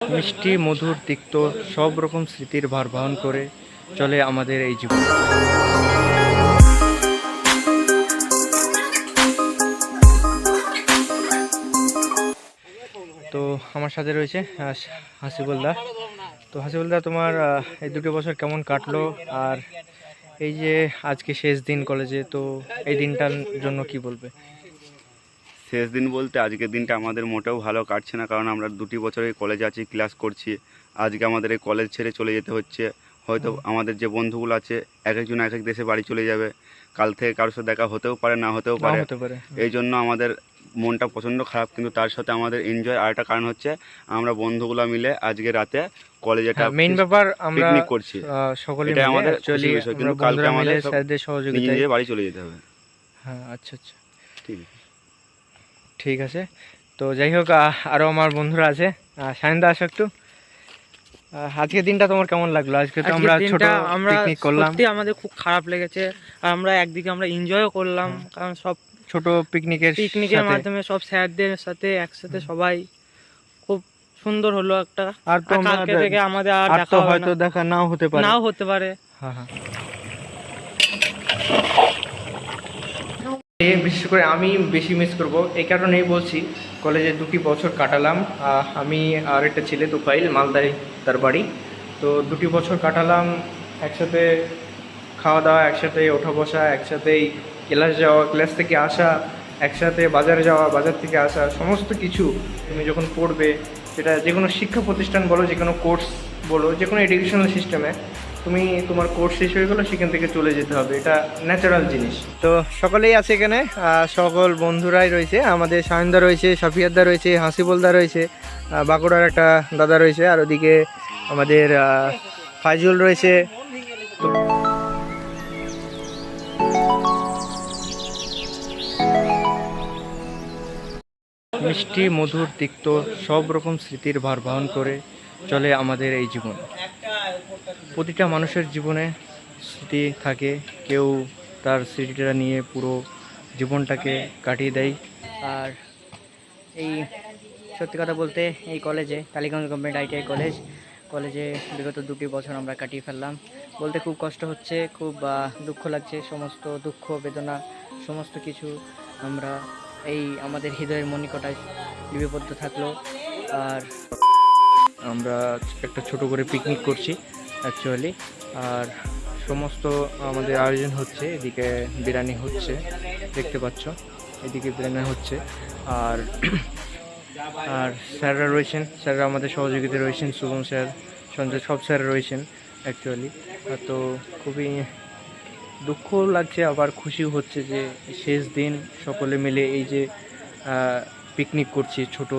মিষ্টি, মধুর, তিক্ত, সব রকম স্মৃতির ভার বহন করে চলে আমাদের এই জীবন। তো আমার সাথে রয়েছে হাসিবুলদা তো হাসিবুলদা তোমার এই দুটো বছর কেমন কাটলো? আর এই যে আজকে শেষ দিন কলেজে, তো এই দিনটার জন্য কি বলবে? শেষ দিন বলতে আজকের দিনটা আমাদের মোটেও ভালো কাটছে না কারণ আমরা দুটি বছর এই কলেজে আছি ক্লাস করছি। আজকে আমাদের এই কলেজ ছেড়ে চলে যেতে হচ্ছে। হয়তো আমাদের যে বন্ধুগুলো আছে এক একজন এক এক দেশে বাড়ি চলে যাবে। কাল থেকে কারোর সাথে দেখা হতেও পারে না হতেও পারে। এই জন্য আমাদের মনটা প্রচণ্ড খারাপ কিন্তু তার সাথে আমাদের এনজয় আরেকটা কারণ হচ্ছে আমরা বন্ধুগুলো মিলে আজকে রাতে কলেজে একটা মেইন হ্যাঁ, ব্যাপার আমরা পিকনিক করছি। সকলে মিলে আমাদের কিন্তু কালকে আমাদের স্যারদের সহযোগিতায় বাড়ি চলে যেতে হবে। হ্যাঁ আচ্ছা আচ্ছা। ঠিক আছে। ঠিক আছে। তো যাই হোক আহ, আরও আমার বন্ধুরা আছে। সায়ন্দা আসো একটু। আহ, আজকের দিনটা তোমার কেমন লাগল? আজকে তো আমরা ছোট আমরা করলাম। আমাদের খুব খারাপ লেগেছে। আর আমরা একদিকে আমরা এনজয়ও করলাম। কারণ সব ছোট পিকনিকের পিকনিকের মাধ্যমে সব স্যারদের সাথে একসাথে সবাই খুব সুন্দর হলো একটা আর তো কালকে থেকে আমাদের আর আর দেখা হয়তো দেখা নাও হতে পারে। নাও হতে পারে। হ্যাঁ হ্যাঁ। বিশেষ করে আমি বেশি মিস করব। এই কারণেই বলছি, কলেজে দুটি বছর কাটালাম। আমি আর একটা ছেলে, তোফাইল, মালদায় তার বাড়ি। তো দুটি বছর কাটালাম, একসাথে খাওয়া দাওয়া, একসাথে ওঠা বসা, একসাথেই ক্লাস যাওয়া, ক্লাস থেকে আসা, একসাথে বাজারে যাওয়া, বাজার থেকে আসা, সমস্ত কিছু তুমি যখন পড়বে, সেটা যে কোনো শিক্ষা প্রতিষ্ঠান বলো যে কোনো কোর্স বলো যে কোনো এডুকেশনাল সিস্টেমে তুমি তোমার কোর্স শেষ হয়ে গেলো, সেখান থেকে চলে যেতে হবে। এটা ন্যাচারাল জিনিস। তো সকলেই আছে এখানে সকল বন্ধুরাই রয়েছে। আমাদের সায়নদা রয়েছে সাফিয়াদা রয়েছে হাসিবলদা রয়েছে বাঁকুড়ার একটা দাদা রয়েছে, আর ওদিকে আমাদের ফাইজুল রয়েছে। মিষ্টি, মধুর, তিক্ত সব রকম স্মৃতির ভার বহন করে চলে আমাদের এই জীবন। প্রতিটা মানুষের জীবনে স্মৃতি থাকে। কেউ তার স্মৃতিটা নিয়ে পুরো জীবনটাকে কাটিয়ে দেয়। আর এই সত্যি কথা বলতে এই কলেজে, টালিগঞ্জ গভর্নমেন্ট আইটিআই কলেজ, কলেজে বিগত দুটি বছর আমরা কাটিয়ে ফেললাম। বলতে খুব কষ্ট হচ্ছে, খুব দুঃখ লাগছে। সমস্ত দুঃখ, বেদনা, সমস্ত কিছু আমরা এই আমাদের হৃদয়ের মনিকটায় লিপিবদ্ধ থাকল। আর আমরা একটা ছোট করে পিকনিক করছি অ্যাকচুয়ালি আর সমস্ত আমাদের আয়োজন হচ্ছে, এদিকে বিরিয়ানি হচ্ছে, দেখতে পাচ্ছ, এদিকে বিরিয়ানি হচ্ছে। আর আর স্যাররা রয়েছেন, স্যাররা আমাদের সহযোগিতা রয়েছেন, শুভম স্যার, সঞ্জয়, সব স্যার রয়েছেন অ্যাকচুয়ালি তো খুবই দুঃখ লাগছে, আবার খুশিও হচ্ছে যে শেষ দিন সকলে মিলে এই যে পিকনিক করছি, ছোট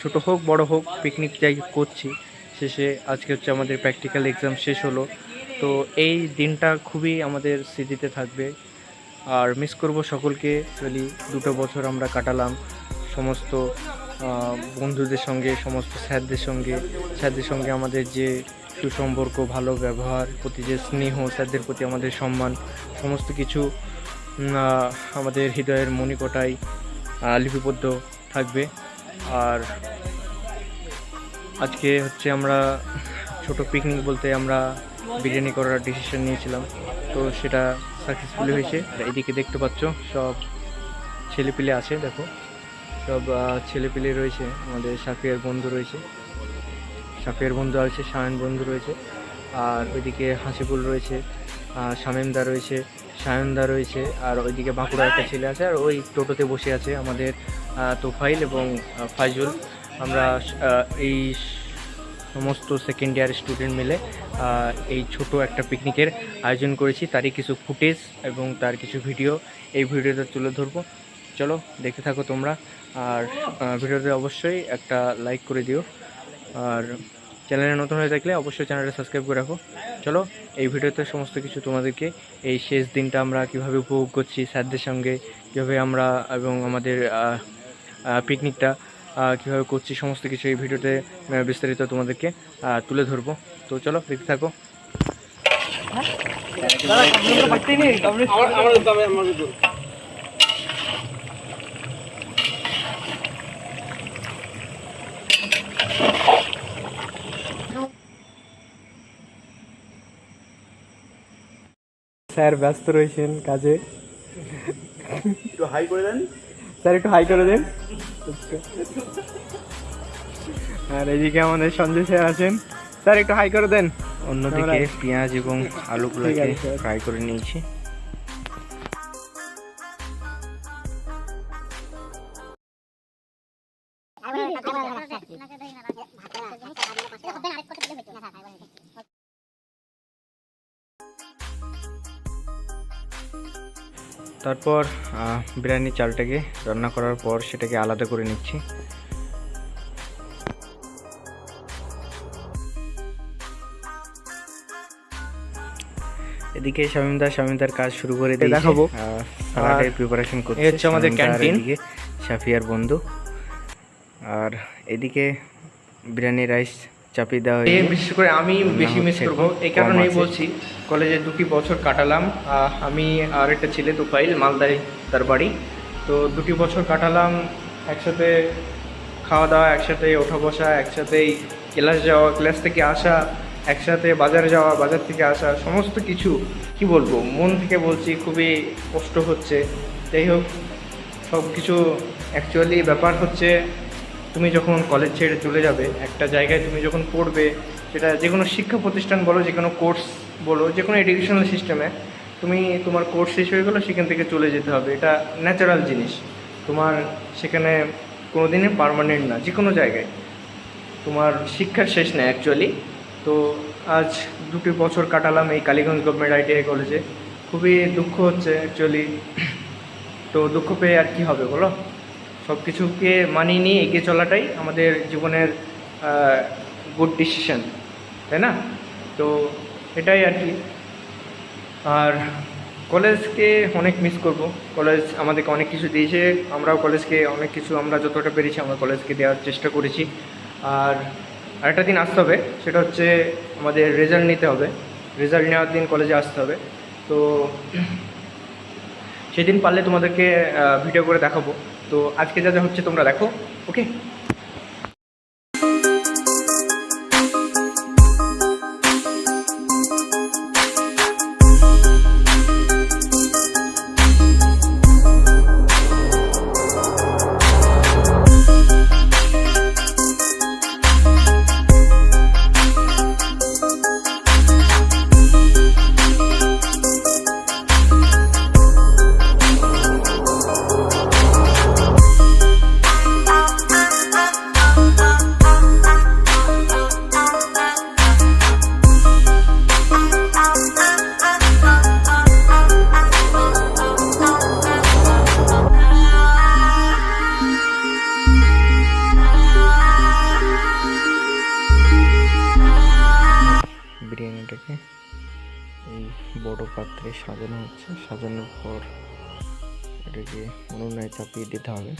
ছোট হোক, বড় হোক পিকনিক যাই করছি। শেষে আজকে হচ্ছে আমাদের প্র্যাকটিক্যাল এক্সাম শেষ হলো। তো এই দিনটা খুবই আমাদের স্মৃতিতে থাকবে। আর মিস করব সকলকে অ্যাকচুয়ালি দুটো বছর আমরা কাটালাম। সমস্ত বন্ধুদের সঙ্গে, সমস্ত স্যারদের সঙ্গে। স্যারদের সঙ্গে আমাদের যে সুসম্পর্ক, ভালো ব্যবহার, প্রতি যে স্নেহ, স্যারদের প্রতি আমাদের সম্মান, সমস্ত কিছু আমাদের হৃদয়ের মণিকটায় লিপিবদ্ধ থাকবে। আর আজকে হচ্ছে আমরা ছোট পিকনিক বলতে আমরা বিরিয়ানি করার ডিসিশন নিয়েছিলাম। তো সেটা সাকসেসফুলি হয়েছে। এদিকে দেখতে পাচ্ছ, সব ছেলেপিলে আছে, দেখো। সব ছেলেপিলে রয়েছে। আমাদের সাফিয়ার বন্ধু রয়েছে। সাফিয়ার বন্ধু আছে সায়ন বন্ধু রয়েছে। আর ওইদিকে হাসিপুল রয়েছে শামীমদা রয়েছে। সায়নদা রয়েছে, আর ওইদিকে বাঁকুড়ার একটা ছেলে আছে, আর ওই টোটোতে বসে আছে আমাদের তোফাইল এবং ফাইজুল। আমরা এই সমস্ত সেকেন্ড ইয়ার স্টুডেন্ট মিলে এই ছোট একটা পিকনিকের আয়োজন করেছি। তারই কিছু ফুটেজ এবং তার কিছু ভিডিও এই ভিডিওতে তুলে ধরবো। চলো, দেখতে থাকো তোমরা। আর ভিডিওতে অবশ্যই একটা লাইক করে দিও। আর চ্যানেলে নতুন হয়ে থাকলে অবশ্যই চ্যানেলটা সাবস্ক্রাইব করে রাখো। চলো, এই ভিডিওতে সমস্ত কিছু তোমাদেরকে এই শেষ দিনটা আমরা কীভাবে উপভোগ করছি, স্যারদের সঙ্গে কীভাবে আমরা এবং আমাদের পিকনিকটা কীভাবে করছি, সমস্ত কিছু এই ভিডিওতে বিস্তারিত তোমাদেরকে তুলে ধরবো। তো চলো, দেখতে থাকো। স্যার ব্যস্ত রয়েছেন কাজে। একটু হাই করে দেন। স্যার একটু হাই করে দেন। আর এদিকে আমাদের সঞ্জয় স্যার আছেন। স্যার একটু হাই করে দেন। অন্যদিকে পেঁয়াজ এবং আলুগুলোকে ফ্রাই করে নিয়েছি। তারপর আহ, বিরিয়ানি চালটাকে রান্না করার পর সেটাকে আলাদা করে নিচ্ছি এদিকে শামিমদার শামিমদার কাজ শুরু করে দিয়েছে দেখাবো। সালাডের প্রিপারেশন করছে হচ্ছে আমাদের শামিমদা ক্যান্টিন। শাফিয়ার বন্ধু আর এদিকে বিরিয়ানি রাইস চাপিয়ে দেওয়া হয়েছে। বিশেষ করে আমি বেশি মিস করব। এই কারণেই বলছি কলেজে দুটি বছর কাটালাম। আমি আর একটা ছেলে তুফাইল মালদায় তার বাড়ি। তো দুটি বছর কাটালাম একসাথে খাওয়া দাওয়া একসাথে ওঠা বসা একসাথেই ক্লাস যাওয়া ক্লাস থেকে আসা একসাথে বাজার যাওয়া বাজার থেকে আসা সমস্ত কিছু কি বলব মন থেকে বলছি খুবই কষ্ট হচ্ছে। যাই হোক সব কিছু অ্যাকচুয়ালি ব্যাপার হচ্ছে তুমি যখন কলেজ ছেড়ে চলে যাবে, একটা জায়গায় তুমি যখন পড়বে, সেটা যে কোনো শিক্ষা প্রতিষ্ঠান বলো, যে কোনো কোর্স বলো, যে কোনো এডুকেশনাল সিস্টেমে তুমি তোমার কোর্স শেষ হয়ে গেলো, সেখান থেকে চলে যেতে হবে। এটা ন্যাচারাল জিনিস। তোমার সেখানে কোনো দিনে পারমানেন্ট না যে কোনো জায়গায়। তোমার শিক্ষার শেষ নেই অ্যাকচুয়ালি তো আজ দুটি বছর কাটালাম এই কালীগঞ্জ গভর্নমেন্ট আইটিআই কলেজে খুবই দুঃখ হচ্ছে অ্যাকচুয়ালি তো দুঃখ পেয়ে আর কি হবে, বলো? সব কিছুকে মানিয়ে নিয়ে এগিয়ে চলাটাই আমাদের জীবনের গুড ডিসিশন তাই না? তো এটাই আর কি। আর কলেজকে অনেক মিস করব। কলেজ আমাদেরকে অনেক কিছু দিয়েছে। আমরাও কলেজকে অনেক কিছু, আমরা যতটা পেরেছি আমরা কলেজকে দেওয়ার চেষ্টা করেছি। আর আরেকটা দিন আসতে হবে, সেটা হচ্ছে আমাদের রেজাল্ট নিতে হবে। রেজাল্ট নেওয়ার দিন কলেজে আসতে হবে। তো সেদিন পারলে তোমাদেরকে ভিডিও করে দেখাবো। তো আজকে যা যা হচ্ছে তোমরা দেখো ওকে পাত্রে সাজানো হচ্ছে। সাজানোর পর এটাকে উনুনে চাপিয়ে দিতে হবে।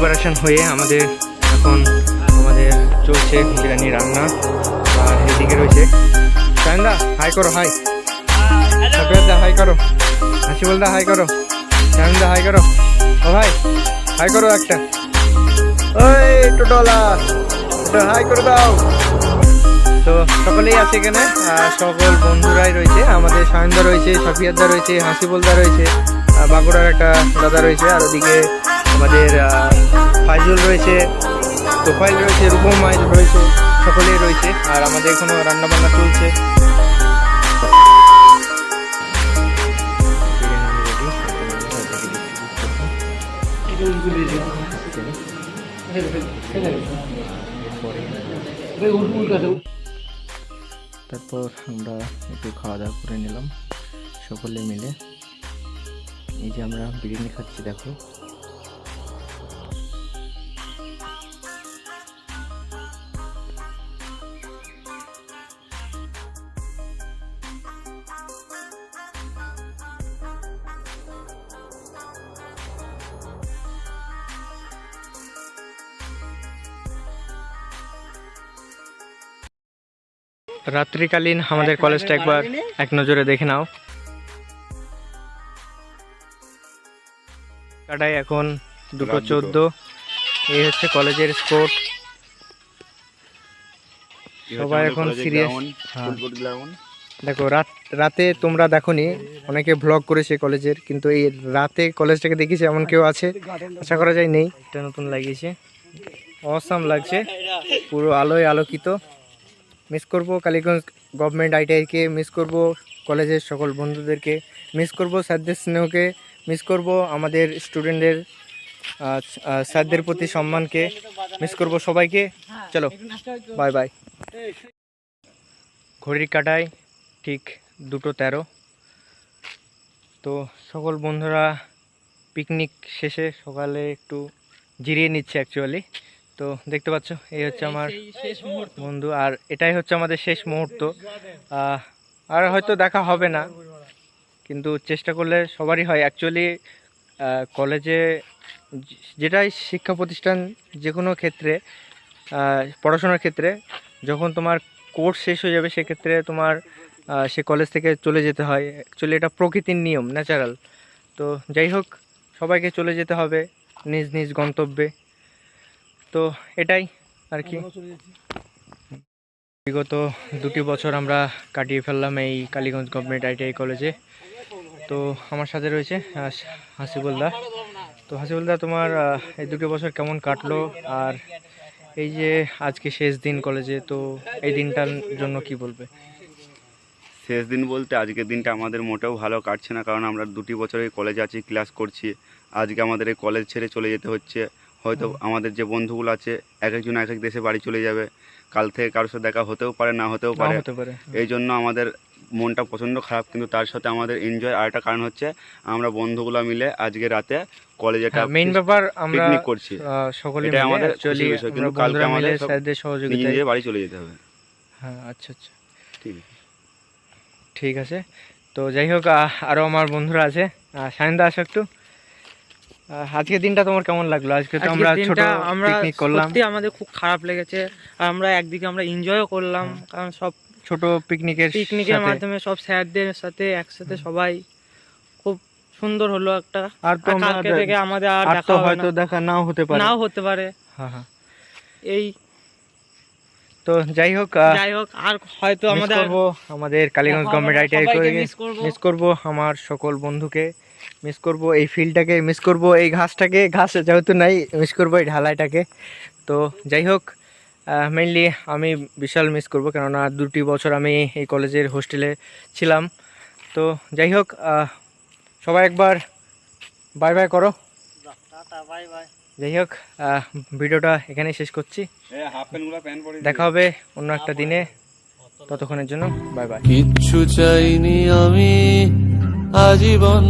প্রিপারেশন হয়ে আমাদের এখন আমাদের চলছে বিরিয়ানি রান্না। আর এদিকে রয়েছে সায়নদা হাই করো হাই সফিয়াদা হাই করো। হাসিবুলদা হাই করো। সায়নদা হাই করো। ও ভাই হাই করো একটা। ওই টোটোলা হাই করে দাও। তো সকলেই আছে এখানে সকল বন্ধুরাই রয়েছে। আমাদের সায়নদা রয়েছে, সফিয়াদা রয়েছে, হাসিবুলদা রয়েছে বাঁকুড়ার একটা দাদা রয়েছে, আর ওদিকে আমাদের ফাইজুল রয়েছে, তোফাইল রয়েছে রূপম মাইল রয়েছে, সকলেই রয়েছে, আর আমাদের এখনও রান্না বান্না চলছে। তারপর আমরা একটু খাওয়া দাওয়া করে নিলাম, সকলে মিলে। এই যে আমরা বিরিয়ানি খাচ্ছি, দেখো। রাত্রিকালীন আমাদের কলেজটা একবার এক নজরে দেখে নাও। কাটায় এখন দুটো চোদ্দ। এই হচ্ছে কলেজের স্পোর্ট সবাই এখন সিরিয়াস হ্যাঁ। দেখো রাত রাতে তোমরা দেখোনি অনেকে ভ্লগ করেছে কলেজের কিন্তু এই রাতে কলেজটাকে দেখিছে এমন কেউ আছে? আশা করা যায় নেই। এটা নতুন লাগিয়েছে। অসাম লাগছে। পুরো আলোয় আলোকিত। মিস করব, কালীগঞ্জ গভর্নমেন্ট আইটিআইকে মিস করব কলেজের সকল বন্ধুদেরকে মিস করব, স্যারদের স্নেহকে মিস করব, আমাদের স্টুডেন্টদের স্যারদের প্রতি সম্মানকে মিস করব সবাইকে। চলো বাই বাই ঘড়ির কাটায় ঠিক দুটো তেরো। তো সকল বন্ধুরা পিকনিক শেষে সকালে একটু জিরিয়ে নিচ্ছে অ্যাকচুয়ালি তো দেখতে পাচ্ছ এই হচ্ছে আমার বন্ধু আর এটাই হচ্ছে আমাদের শেষ মুহূর্ত। আর হয়তো দেখা হবে না কিন্তু চেষ্টা করলে সবারই হয়। অ্যাকচুয়ালি কলেজে যেটাই শিক্ষা প্রতিষ্ঠান যে কোনো ক্ষেত্রে পড়াশোনার ক্ষেত্রে যখন তোমার কোর্স শেষ হয়ে যাবে সেক্ষেত্রে তোমার সে কলেজ থেকে চলে যেতে হয়। অ্যাকচুয়ালি এটা প্রকৃতির নিয়ম ন্যাচারাল তো যাই হোক সবাইকে চলে যেতে হবে নিজ নিজ গন্তব্যে। তো এটাই আর কি। বিগত দুটি বছর আমরা কাটিয়ে ফেললাম এই কালীগঞ্জ গভর্নমেন্ট আইটিআই কলেজে। তো আমার সাথে রয়েছে হাসিবুলদা তো হাসিবুলদা তোমার এই দুটি বছর কেমন কাটলো? আর এই যে আজকে শেষ দিন কলেজে, তো এই দিনটার জন্য কি বলবে? শেষ দিন বলতে আজকের দিনটা আমাদের মোটেও ভালো কাটছে না, কারণ আমরা দুটি বছর এই কলেজে আছি, ক্লাস করছি। আজকে আমাদের এই কলেজ ছেড়ে চলে যেতে হচ্ছে। হয়তো আমাদের যে বন্ধুগুলো আছে এক একজন এক এক দেশে বাড়ি চলে যাবে। কাল থেকে কারোর সাথে দেখা হতেও পারে না হতেও পারে। এই জন্য আমাদের মনটা প্রচণ্ড খারাপ কিন্তু তার সাথে আমাদের এনজয় আর একটা কারণ হচ্ছে আমরা বন্ধুগুলো মিলে আজকে রাতে কলেজে একটা মেইন হ্যাঁ, ব্যাপার আমরা পিকনিক করছি। সকলে মিলে আমাদের খুশির কিন্তু কালকে আমাদের স্যারদের সহযোগিতায় নিজে বাড়ি চলে যেতে হবে। হ্যাঁ আচ্ছা আচ্ছা। ঠিক আছে। ঠিক আছে। তো যাই হোক আহ, আরও আমার বন্ধুরা আছে। সায়ন্দা আসো একটু। আহ, আজকের দিনটা তোমার কেমন লাগল? আজকে তো আমরা ছোট পিকনিক করলাম। সত্যি আমাদের খুব খারাপ লেগেছে। আর আমরা একদিকে আমরা এনজয়ও করলাম কারণ সব ছোট পিকনিকের পিকনিকের মাধ্যমে সব স্যারদের সাথে একসাথে সবাই খুব সুন্দর হলো একটা। আর তো কালকে থেকে আমাদের আর দেখা হয়তো দেখা নাও হতে পারে। নাও হতে পারে। হ্যাঁ হ্যাঁ। এই তো যাই হোক যাই হোক আর হয়তো আমাদের আমাদের কালীগঞ্জ গভর্নমেন্ট আইটিআই করে। মিস করব আমার সকল বন্ধুকে। মিস করব এই ফিল্ডটাকে মিস করব এই ঘাসটাকে ঘাস যেহেতু নাই মিস করব এই ঢালাইটাকে। তো যাই হোক মেইনলি আমি বিশাল মিস করব কেননা দুটি বছর আমি এই কলেজের হোস্টেলে ছিলাম। তো যাই হোক সবাই একবার বাই বাই করো। যাই হোক ভিডিওটা এখানেই শেষ করছি। দেখা হবে অন্য একটা দিনে। ততক্ষণের জন্য বাই বাই কিচ্ছু চাইনি আমি আজীবন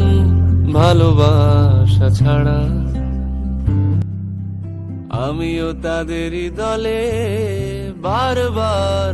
ভালোবাসা ছাড়া। আমিও তাদেরই দলে বারবার